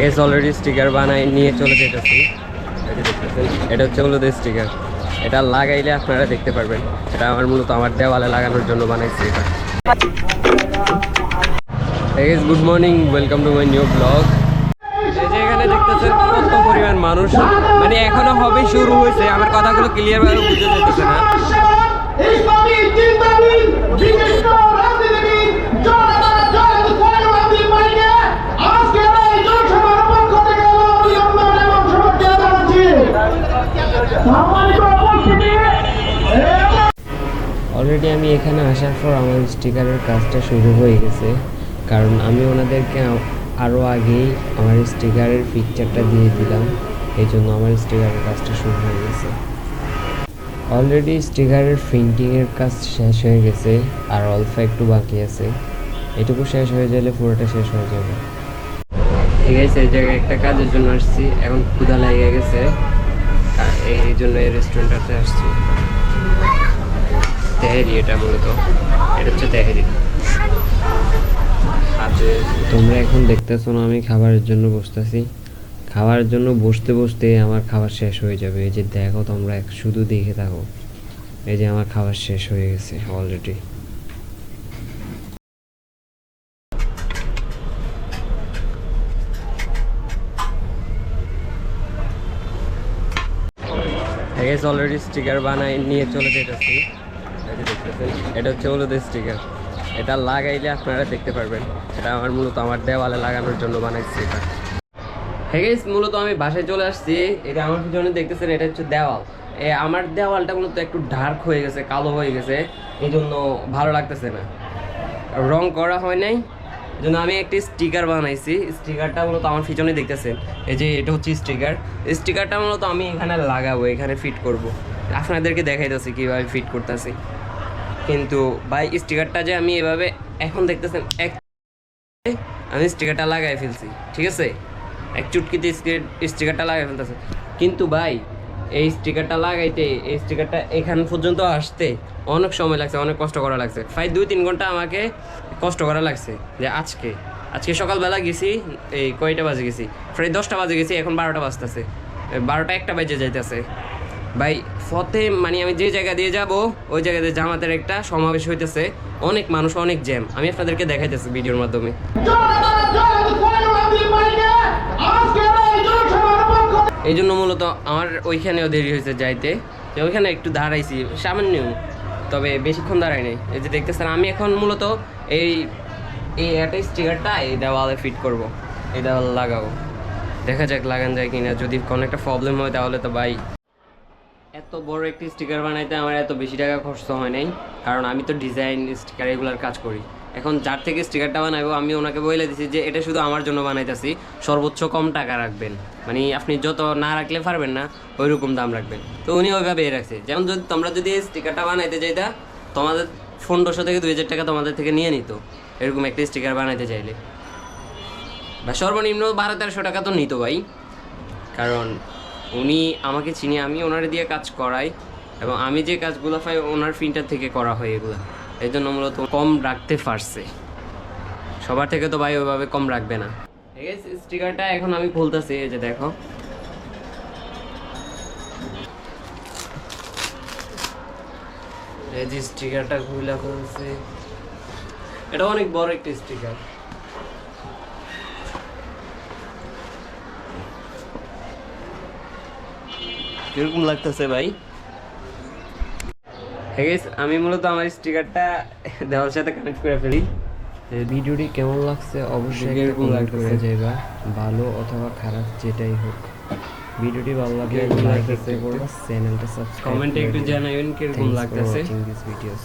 Gas already sticker বানাই নিয়ে চলে যেতেছি। এটা হচ্ছে মূলত স্টিকার এটা লাগাইলে আপনারা দেখতে পারবেন। এটা আমার মূলত আমার দেওয়ালে লাগানোর জন্য বানাইছি এটা। Good morning welcome to my new blog এখানে দেখতেছেন কত পরিমাণ মানুষ। মানে এখনও হবে শুরু হয়েছে, আমার কথাগুলো ক্লিয়ার ভাবে বুঝে যেতেছে না। অলরেডি আমি এখানে আসার পর আমার স্টিকারের কাজটা শুরু হয়ে গেছে। কারণ আমি ওনাদেরকে আরও আগেই আমার স্টিকারের পিকচারটা দিয়ে দিলাম। এই জন্য আমার স্টিকারের কাজটা শুরু হয়ে গেছে। অলরেডি স্টিকারের প্রিন্টিংয়ের কাজ শেষ হয়ে গেছে, আর অল্প একটু বাকি আছে। এটুকু শেষ হয়ে গেলে পুরোটা শেষ হয়ে যাবে। ঠিক আছে, এই জায়গায় একটা কাজের জন্য আসছি। এখন ক্ষুধা লেগে গেছে। এই জন্য এই রেস্টুরেন্টটাতে আসছি। তেহেরি এটা মূলত। এটা হচ্ছে তেহেরি। তোমরা এখন দেখতেছো না আমি খাবারের জন্য বসতেছি। খাবারের জন্য বসতে বসতে আমার খাবার শেষ হয়ে যাবে। এই যে দেখো তোমরা এক- শুধু দেখে থাকো। এই যে আমার খাবার শেষ হয়ে গেছে অলরেডি অলরেডি স্টিকার বানাই নিয়ে চলে যেতেছি। এটা হচ্ছে মূলত স্টিকার এটা লাগাইলে আপনারা দেখতে পারবেন। এটা আমার মূলত আমার দেওয়ালে লাগানোর জন্য বানাইছি এটা। হ্যাঁ মূলত আমি বাসায় চলে আসছি। এটা আমার পিছনে দেখতেছেন, এটা হচ্ছে দেওয়াল। আমার দেওয়ালটা মূলত একটু ডার্ক হয়ে গেছে, কালো হয়ে গেছে। এই জন্য ভালো লাগতেছে না। রং করা হয় নাই। জন্য আমি একটি স্টিকার বানাইছি। স্টিকারটা মূলত আমার পিছনে দেখতেছেন। এই যে, এটা হচ্ছে স্টিকার স্টিকারটা মূলত আমি এখানে লাগাবো, এখানে ফিট করব। আপনাদেরকে দেখাইতেছি কীভাবে ফিট করতেছি। কিন্তু ভাই স্টিকারটা যে আমি এভাবে এখন দেখতেছেন, এক আমি স্টিকারটা লাগাই ফেলছি, ঠিক আছে? এক চুটকিতে স্টিকারটা লাগাই ফেলতেছে। কিন্তু ভাই, এই স্টিকারটা লাগাইতে, এই স্টিকারটা এখান পর্যন্ত আসতে অনেক সময় লাগছে, অনেক কষ্ট করা লাগছে। প্রায় দুই তিন ঘণ্টা আমাকে কষ্ট করা লাগছে যে আজকে আজকে সকালবেলা গেছি, এই কয়টা বাজে গেছি? প্রায় দশটা বাজে গেছি, এখন বারোটা বাজতেছে। বারোটা একটা বাজে যাইতেছে। ভাই, ফতে মানে আমি যে জায়গা দিয়ে যাব, ওই জায়গাতে জামাতের একটা সমাবেশ হইতেছে। অনেক মানুষ, অনেক জ্যাম। আমি আপনাদেরকে দেখাইতেছি ভিডিওর মাধ্যমে। এই জন্য মূলত আমার ওইখানেও দেরি হয়েছে যাইতে। ওইখানে একটু দাঁড়াইছি, সামান্য, তবে বেশিক্ষণ দাঁড়াই নাই। এই যে দেখতেছেন, আমি এখন মূলত এই এই একটা স্টিকারটা এই দেওয়ালে ফিট করব। এই দেওয়াল লাগাবো। দেখা যাক লাগান যায় কিনা। যদি কোনো একটা প্রবলেম হয় তাহলে তো ভাই এত বড় একটি স্টিকার বানাইতে আমার এত বেশি টাকা খরচ হয় নাই। কারণ আমি তো ডিজাইন স্টিকার এগুলোর কাজ করি। এখন যার থেকে স্টিকারটা বানাবো, আমি ওনাকে বলে দিছি যে এটা শুধু আমার জন্য বানাইতেছি, সর্বোচ্চ কম টাকা রাখবেন। মানে আপনি যত না রাখলে পারবেন না ওই রকম দাম রাখবেন। তো উনি ওইভাবে রাখছে। যেমন যদি তোমরা যদি স্টিকারটা বানাইতে চাইতা তোমাদের পনেরোশো থেকে দুই হাজার টাকা তোমাদের থেকে নিয়ে নিত, এরকম একটা স্টিকার বানাইতে চাইলে। বা সর্বনিম্ন বারো তেরোশো টাকা তো নিত ভাই। কারণ উনি আমাকে চিনি, আমি ওনার দিয়ে কাজ করাই এবং আমি যে কাজগুলো পাই ওনার প্রিন্টার থেকে করা হয় এগুলো। এই জন্য মূলত কম রাখতে পারছে। সবার থেকে তো ভাই ওইভাবে কম রাখবে না। ঠিক আছে স্টিকারটা এখন আমি খুলতেছি, এই যে দেখো। এই যে স্টিকারটা খুলে খুলছে এটা অনেক বড় একটা স্টিকার কীরকম লাগতেছে ভাই। হ্যাঁ আমি মূলত আমার স্টিকারটা দেওয়ার সাথে কানেক্ট করে ফেলি। ভিডিওটি কেমন লাগছে অবশ্যই কীরকম কমেন্ট লাগতেছে? করে যাইবা। ভালো অথবা খারাপ যেটাই হোক। ভিডিওটি ভালো লাগলে কীরকম লাইক করতে চ্যানেলটা সাবস্ক্রাইব কমেন্টে একটু। জানাবেন কীরকম লাগতেছে। This videos